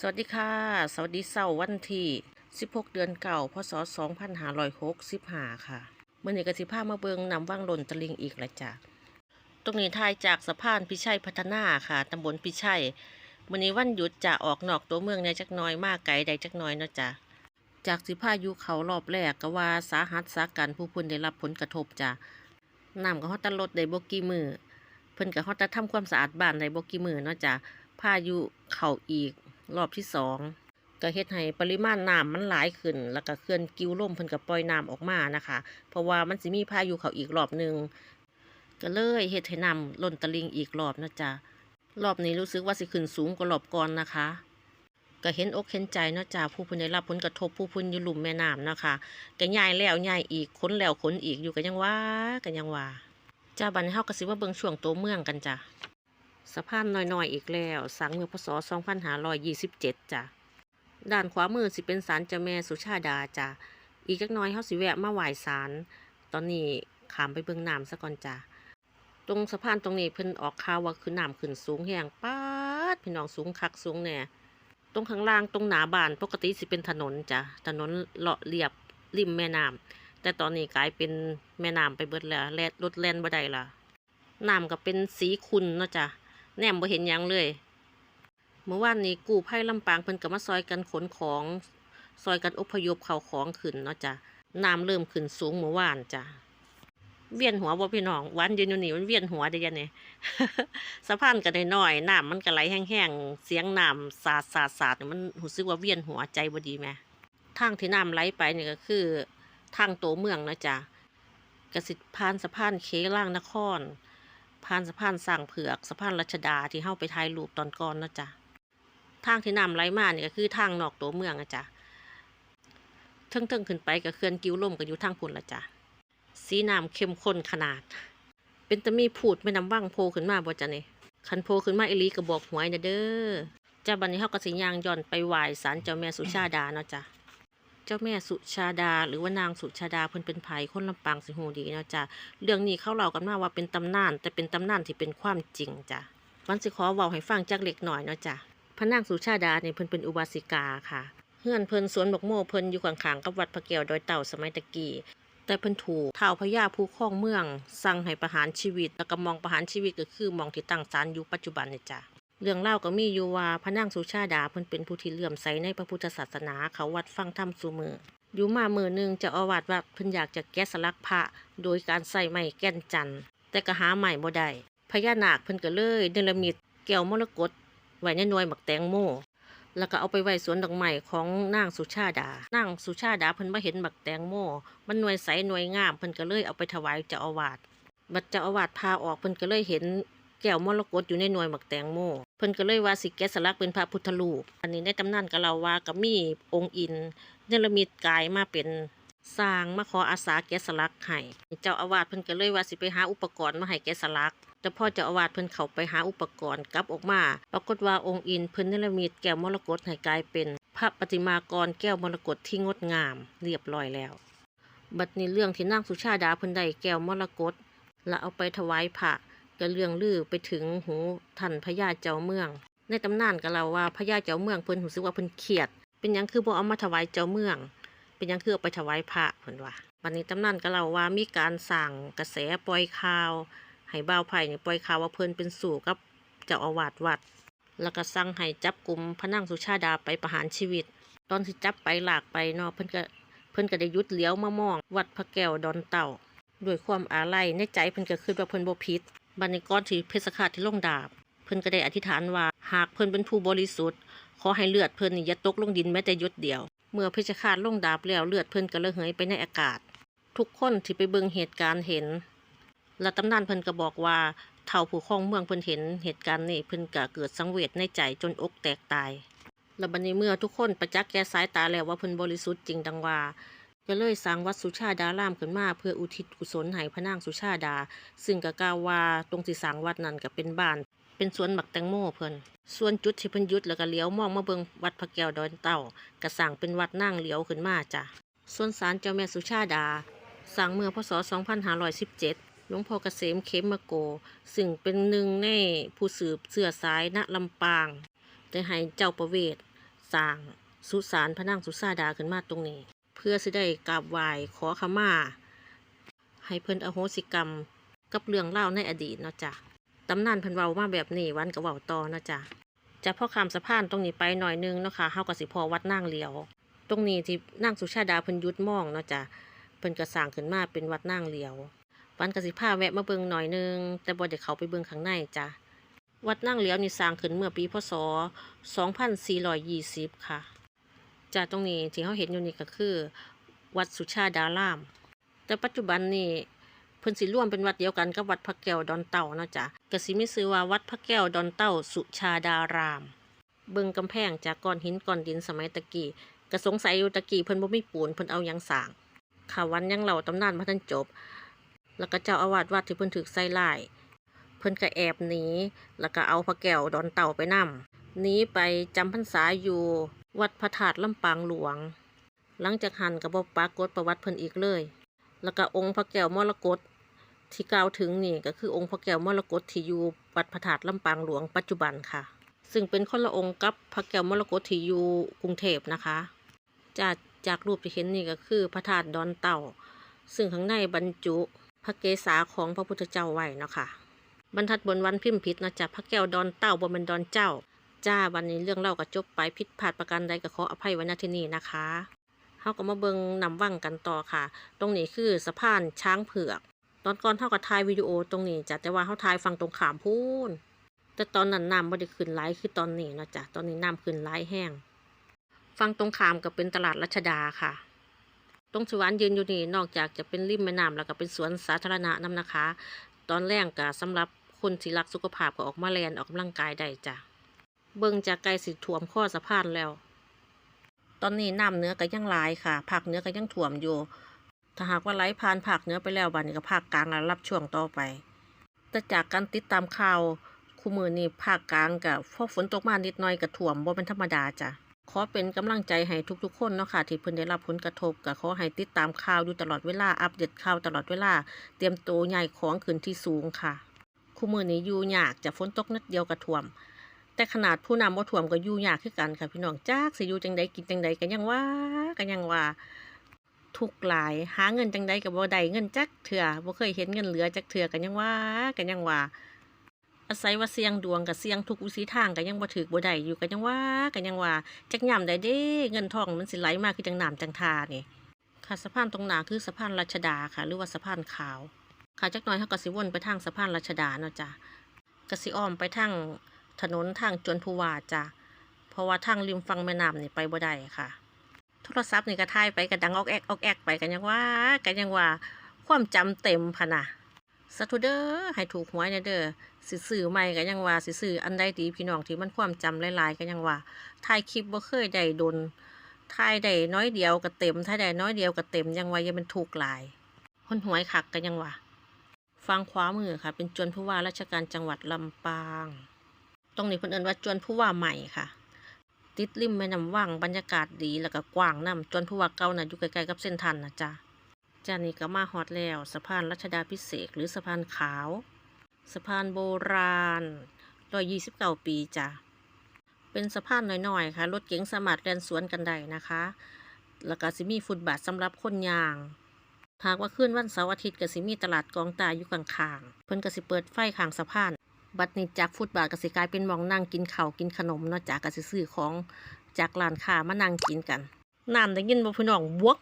สวัสดีค่ะ สวัสดีเสาร์วันที่ 16 เดือนเก่า พศ 2565 ค่ะ เมื่อนี้กสิภามาเบิงนำว่างหล่นตะลิงอีกละจ้ะ ตรงนี้ทายจากสะพานพิชัยพัฒนาค่ะ ตำบลพิชัยมื่อนี้วันหยุดจะออกนอกตัวเมืองในจักน้อยมากไกลใดจักน้อยเนาะจ้ะ จากสิพายุเขารอบแรกก็ว่าสาหัสสากันผู้พิ่นได้รับผลกระทบจ้ะน้ำก็ฮอดแตลดได้บกี่มือ เพิ่นก็ฮอดแตทำความสะอาดบ้านได้บกี่มือเนาะจ้ะพายุเข้าอีก รอบที่สองก็เฮ็ดให้ปริมาณน้ำมันหลายขึ้น แล้วก็เขื่อนกิ้วล่มเพิ่นก็ปล่อยน้ำออกมานะคะ เพราะว่ามันสิมีพายุเขาอีกรอบหนึ่งก็เลยเฮ็ดให้น้ำล้นตลิงอีกรอบนะจ๊ะรอบนี้รู้สึกว่าสิขึ้นสูงกว่ารอบก่อนนะคะ ก็เห็นอกเห็นใจนะจ้าผู้พิ่นได้รับผลกระทบผู้พิ่นอยู่หลุมแม่น้ำนะคะก็ย้ายแล้วย้ายอีกขนแล้วขนอีกอยู่ก็ยังว่าก็ยังว่าจ้าบันี้เฮาก็สิว่าเบิ่งช่วงตัวเมืองกันจ้ะ สะพานน้อยๆอีกแล้วสร้างเมื่อพศ 2527จ้ะด้านขวามือสิเป็นศาลเจ้าแม่สุชาดาจ้ะอีกจักน้อยเฮาสิแวะมาไหว้ศาลตอนนี้ขามไปเบิ่งน้ำซะก่อนจ้ะตรงสะพานตรงนี้เพิ่นออกข่าวว่าคือน้ำขึ้นสูงแฮงป๊าดพี่น้องสูงคักสูงแน่ตรงข้างล่างตรงหนาบานปกติสิเป็นถนนจ้ะถนนเลาะเรียบริมแม่น้ำแต่ตอนนี้กลายเป็นแม่น้ำไปเบิดแล้วแลดรถแล่นบ่ได้ละน้ำก็เป็นสีขุ่นเนาะจ้ะ แนมบ่เห็นยังเลย เมื่อวานนี้กู้ภัยลำปางเพิ่นก็มาซอยกันขนของ ซอยกันอพยพเข้าของขึ้นเนาะจ้ะน้ำเริ่มขึ้นสูงเมื่อวานจ้ะเวียนหัวบ่พี่น้องวันยืนอยู่นี่มันเวียนหัวได้ยังไงสะพานก็ได้น้อยน้ำมันก็ไหลแห้งๆเสียงน้ำสาดสาดสาดเนี่ยมันรู้สึกว่าเวียนหัวใจบ่ดีแหมทางที่น้ำไหลไปเนี่ยก็คือ ทางโตเมืองนะจ๊ะกระสิผ่านสะพานเคล่างนคร ผ่านสะพานสร้างเผือกสะพานรัชดาที่เฮาไปถ่ายรูปตอนก่อนนะจ๊ะทางที่น้ำไหลมาเนี่ยก็คือทางนอกตัวเมืองนะจ๊ะเทิงๆขึ้นไปก็เขื่อนกิ้วล่มก็อยู่ทางพุ่นละจ๊ะสีน้ำเข้มข้นขนาด เป็นตะมีพูดไม่นำว่างโพขึ้นมาบ่จ้ะนี่คันโพขึ้นมาอีลีก็บอกหวยนะเด้อจ้าบันนี้เฮาก็สิย่างย้อนไปไหว้ศาลเจ้าแม่สุชาดาเนาะจ้ะ เจ้าแม่สุชาดา หรือว่านางสุชาดาเพิ่นเป็นไผคนลำปางสิฮู้ดีเนาะจ้ะเรื่องนี้เขาเล่ากันมาว่าเป็นตำนาน แต่เป็นตำนานที่เป็นความจริงจ้ะวันสิขอเว้าให้ฟังจักเล็กหน่อยเนาะจ้ะพระนางสุชาดาเนี่ยเพิ่นเป็นอุบาสิกาค่ะเฮือนเพิ่นสวนบกโมเพิ่นอยู่ข้างๆกับวัดพระแก้วดอยเต่าสมัยตะกี้แต่เพิ่นถูกท้าวพญาผู้ครองเมือง สั่งให้ประหารชีวิต แล้วก็มองประหารชีวิตก็คือมองที่ตั้งศาลอยู่ปัจจุบันนี่จ้ะ เรื่องเล่าก็มีอยู่ว่าพระนางสุชาดาเพิ่นเป็นผู้ที่เลื่อมใสในพระพุทธศาสนาเขาวัดฟังธรรมสูมืออยู่มามือหนึ่งเจะอาวาสวัดเพิ่นอยากจะแกะสลักพระโดยการใส่ไม้แก่นจันทร์แต่ก็หาไม้บ่ได้พญานาคเพิ่นก็เลยเนรมิตแก้วมรกตไว้ในหน่วยหมักแตงโมแล้วก็เอาไปไว้สวนดอกไม้ของนางสุชาดานางสุชาดาเพิ่นมาเห็นบักแตงโมมันหน่วยใสหน่วยงามเพิ่นก็เลยเอาไปถวายเจ้าอาวาสบัดเจ้าอาวาสพาออกเพิ่นก็เลยเห็นแก้วมรกตอยู่ในหน่วยบักแตงโม เพิ่นก็เลยว่าสิแกะสลักเป็นพระพุทธรูป อันนี้ในตำนานก็เล่าว่าก็มีองค์อินเนรมิตกายมาเป็นสร้างมาขออาสาแกะสลักให้เจ้าอาวาสเพิ่นก็เลยว่าสิไปหาอุปกรณ์มาให้แกะสลัก แต่พอเจ้าอาวาสเพิ่นเข้าไปหาอุปกรณ์กลับออกมา ปรากฏว่าองค์อินเพิ่นเนรมิตแก้วมรกตให้กลายเป็นพระประติมากรแก้วมรกตที่งดงาม เรียบร้อยแล้ว บัดนี้เรื่องที่นางสุชาดาเพิ่นได้แก้วมรกตและเอาไปถวายพระ ก็เรื่องลือไปถึงหูท่านพญาเจ้าเมือง ในตำนานก็เล่าว่าพญาเจ้าเมืองเพิ่นรู้สึกว่าเพิ่นเครียด เป็นยังคือบ่เอามาถวายเจ้าเมือง เป็นยังคือเอาไปถวายพระเพิ่นว่าวันนี้ตำนานก็เล่าว่ามีการสั่งกระแสปล่อยข่าวให้บ่าวไผ่เนี่ยปล่อยข่าวว่าเพิ่นเป็นสู่กับเจ้าอาวาสวัด แล้วก็สั่งให้จับกลุ่มพระนางสุชาดาไปประหารชีวิต ตอนที่จับไปหลากไปเนาะเพิ่นก็เพิ่นก็ได้ยุดเลี้ยวมามอง วัดพระแก้วดอนเต่าด้วยความอาลัยในใจเพิ่นก็คิดว่าเพิ่นบ่ผิด บัดนี้ก่อนที่เพชฌฆาตที่ลงดาบ เพิ่นก็ได้อธิษฐานว่าหากเพิ่นเป็นผู้บริสุทธิ์ ขอให้เลือดเพิ่นนี่อย่าตกลงดินแม้แต่หยดเดียว เมื่อเพชฌฆาตลงดาบแล้วเลือดเพิ่นก็ระเหยไปในอากาศ ทุกคนที่ไปเบิ่งเหตุการณ์เห็น และตำนานเพิ่นก็บอกว่าเท่าผู้ครองเมืองเพิ่นเห็นเหตุการณ์นี้เพิ่นก็เกิดสังเวชในใจจนอกแตกตายและบัดนี้เมื่อทุกคนประจักษ์แก่สายตาแล้วว่าเพิ่นบริสุทธิ์จริงดังว่า ก็เลยสร้างวัดสุชาดารามขึ้นมาเพื่ออุทิศกุศลให้พระนางสุชาดา ซึ่งก็กล่าวว่าตรงที่สร้างวัดนั้นก็เป็นบ้าน เป็นสวนหมักแตงโมเพิ่นส่วนจุดที่เพิ่นยุดแล้วก็เลี้ยวมองมาเบิงวัดพระแก้วดอนเต่าก็สร้างเป็นวัดนั่งเลี้ยวขึ้นมาจ้ะส่วนศาลเจ้าแม่สุชาดาสร้างเมื่อพศ 2517 หลวงพ่อเกษมเขมโก ซึ่งเป็นหนึ่งในผู้สืบเสื้อสายณลำปางได้ให้เจ้าประเวศสร้างสุสานพระนางสุสาดาขึ้นมาตรงนี้ เพื่อสิได้กราบไหว้ขอขมาให้เพิ่นอโหสิกรรมกับเรื่องเล่าในอดีตเนาะจ้ะตำนานเพิ่นเว้ามาแบบนี้วันก็เว้าต่อเนาะจ้ะจะพ่อข้ามสะพานตรงนี้ไปหน่อยนึงเนาะค่ะเฮาก็สิพอวัดนางเหลียว ตรงนี้ที่นางสุชาดาเพิ่นยุดมองเนาะจ้ะเพิ่นก็สร้างขึ้นมาเป็นวัดนางเหลียว วันก็สิพาแวะมาเบิ่งหน่อยนึง แต่บ่ได้เขาไปเบิ่งข้างในจ้ะวัดนางเหลียวนี่สร้างขึ้นเมื่อปีพศ 2420 ค่ะ จ้ะตรงนี้ที่เฮาเห็นอยู่นี่ก็คือ วัดสุชาดาราม แต่ปัจจุบันนี่เพิ่นสิร่วมเป็นวัดเดียวกันกับวัดพระแก้วดอนเต่านะจ้ะก็สิมีชื่อว่าวัดพระแก้วดอนเต่าสุชาดาราม เบิ่งกำแพงจากก้อนหินก้อนดินสมัยตะกี้ก็สงสัยอยู่ตะกี้เพิ่นบ่มีปูนเพิ่นเอายังสร้างค่ะวันยังเล่าตำนานบ่ทันจบ แล้วก็เจ้าอาวาสวัดที่เพิ่นถูกใส่ร้ายเพิ่นก็แอบหนีแล้วก็เอาพระแก้วดอนเต่าไปนำหนีไปจำพรรษาอยู่ วัดพระธาตุลำปางหลวง หลังจากหันก็บ่ปรากฏประวัติเพิ่นอีกเลย แล้วก็องค์พระแก้วมรกตที่กล่าวถึงนี่ก็คือองค์พระแก้วมรกตที่อยู่วัดพระธาตุลำปางหลวงปัจจุบันค่ะ ซึ่งเป็นคนละองค์กับพระแก้วมรกตที่อยู่กรุงเทพนะคะ จากจากรูปที่เห็นนี่ก็คือพระธาตุดอนเต่า ซึ่งข้างในบรรจุพระเกศาของพระพุทธเจ้าไว้เนาะค่ะบรรทัดบนวันพิมพ์ผิดนะจ๊ะพระแก้วดอนเต่าบ่แม่นดอนเจ้า จ้าวันนี้เรื่องเล่าก็จบไปผิดพลาดประการใดก็ขออภัยไว้ณที่นี้นะคะเฮาก็มาเบิงนำว่างกันต่อค่ะ ตรงนี้คือสะพานช้างเผือก ตอนก่อนเท่ากับถ่ายวิดีโอตรงนี้จ้ะแต่ว่าเฮาถ่ายฟังตรงขามพูนแต่ตอนนั้นน้ำบ่ได้ขึ้นไหลคือตอนนี้นะจ้ะตอนนี้น้ำขึ้นไหลแห้งฟังตรงขามก็เป็นตลาดรัชดาค่ะ ตรงสวนยืนอยู่นี่นอกจากจะเป็นริมแม่น้ำแล้วก็เป็นสวนสาธารณะนํนะคะ ตอนแรกก็สำหรับคนที่รักสุขภาพก็ออกมาแลนออกกำลังกายได้จ้ะ เบิ่งจากไกลสิท่วมข้อสะพานแล้ว ตอนนี้น้ำเนื้อก็ยังหลายค่ะภาคเนื้อก็ยังท่วมอยู่ ถ้าหากว่าไหลผ่านภาคเนื้อไปแล้วบัดนี้ก็ภาคกลางรับช่วงต่อไป แต่จากการติดตามข่าวคู่มือนี้ภาคกลางกับพอฝนตกมานิดหน่อยก็ท่วมบ่เป็นธรรมดาจ้ะขอเป็นกำลังใจให้ทุกๆ คนเนาะค่ะที่เพิ่นได้รับผลกระทบก็ขอให้ติดตามข่าวอยู่ตลอดเวลาอัปเดตข่าวตลอดเวลา เตรียมตัวใหญ่ของขึ้นที่สูงค่ะ คู่มือนี้อยู่ยากจะฝนตกนิดเดียวก็ท่วม แต่ขนาดผู้นำบ่ท่วมก็อยู่ยากคือกันค่ะพี่น้องจักสิอยู่จังใดกินจังใดก็ยังว่าก็ยังว่าทุกหลาย หาเงินจังใดก็บ่ได้เงินจักเทื่อบ่เคยเห็นเงินเหลือจักเทื่อก็ยังว่าก็ยังว่าอาศัยว่าเสียงดวงกับเสียงทุกวิถีทางก็ยังบ่ถือบ่ได้อยู่ก็ยังว่าก็ยังว่าจักยามใดเด้ เงินทองมันสิไหลมาคือจังน้ำจังทานี่ค่ะสะพานตรงหน้าคือสะพานรัชดาค่ะ หรือว่าสะพานขาว ค่ะจักหน่อยเฮาก็สิวนไปทางสะพานรัชดาเนาะจ้ะก็สิอ้อมไปทาง ถนนทางจวนผู้ว่าจ้ะเพราะว่าทางริมฝั่งแม่น้ำนี่ไปบ่ได้ค่ะ โทรศัพท์นี่ก็ถ่ายไปก็ดังออกแอกออกแอกไปกันยังว่ากันยังว่าความจำเต็มพะนะสาธุเด้อให้ถูกหวยแน่เด้อสิซื้อใหม่ก็ยังว่าสิซื้ออันใดดีพี่น้องที่มันความจำหลายๆก็ยังว่าถ่ายคลิปบ่เคยได้โดนถ่ายได้น้อยเดียวก็เต็มถ่ายได้น้อยเดียวก็เต็มยังว่ายังเป็นถูกหลายคนหวยคักก็ยังว่าฟังขวามือค่ะ เป็นจวนผู้ว่าราชการจังหวัดลำปาง ตรงนี้เพิ่นเอิ้นว่าจวนผู้ว่าใหม่ค่ะติดริมแม่น้ำว่างบรรยากาศดีแล้วก็กว้างน้ำจนผู้ว่าเก่าน่ะอยู่ใกล้ๆกับเส้นทันนะจ๊ะจานี่ก็มาฮอดแล้วสะพานรัชดาพิเศษหรือสะพานขาว สะพานโบราณ129ปีจ้ะเป็นสะพานน้อยๆค่ะรถเก๋งสามารถแล่นสวนกันได้นะคะ แล้วก็สิมีฟุตบาทสำหรับคนยางหากว่าคืนวันเสาร์อาทิตย์ก็สิมีตลาดกองตาอยู่ข้างๆเพิ่นก็สิเปิดไฟข้างสะพาน บัดนี้จากฟุตบาทก็สิกลายเป็นมองนั่งกินข้าวกินขนมเนาะจากก็สิซื้อของจากร้านค้ามานั่งกินกันน้ำได้ยินบ่พี่น้องบวก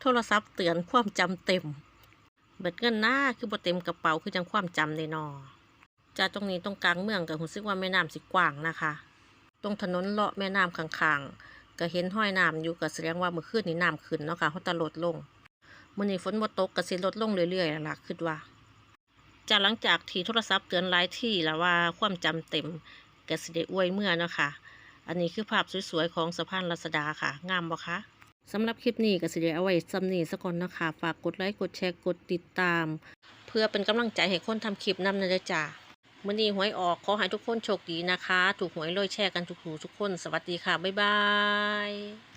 โทรศัพท์เตือนความจำเต็ม เบิดเงินหน้าคือบ่เต็มกระเป๋าคือจังความจำได้นอจากตรงนี้ตรงกลางเมืองก็รู้สึกว่าแม่น้ำสิกว้างนะคะ ตรงถนนเลาะแม่น้ำข้างๆก็เห็นห้อยน้ำอยู่ก็แสดงว่าเมื่อคืนนี้น้ำขึ้นเนาะค่ะเขาตะลดลงมื้อนี้ฝนบ่ตกก็สิลดลงเรื่อยๆนั่นล่ะคิดว่า จากหลังจากที่โทรศัพท์เตือนหลายที่แล้วว่าความจำเต็มก็สิได้อวยเมื่อเนาะค่ะ อันนี้คือภาพสวยๆของสะพานรัศดาค่ะ งามบ่คะสำหรับคลิปนี้ก็สิได้เอาไว้ซ้ำนี้สักก่อนนะคะ ฝากกดไลค์กดแชร์กดติดตาม เพื่อเป็นกำลังใจให้คนทำคลิปนำนะเด้อจ้ามื้อนี้หวยออกขอให้ทุกคนโชคดีนะคะ ถูกหวยรวยแชร์กันทุกหูทุกคน สวัสดีค่ะ บ๊ายบาย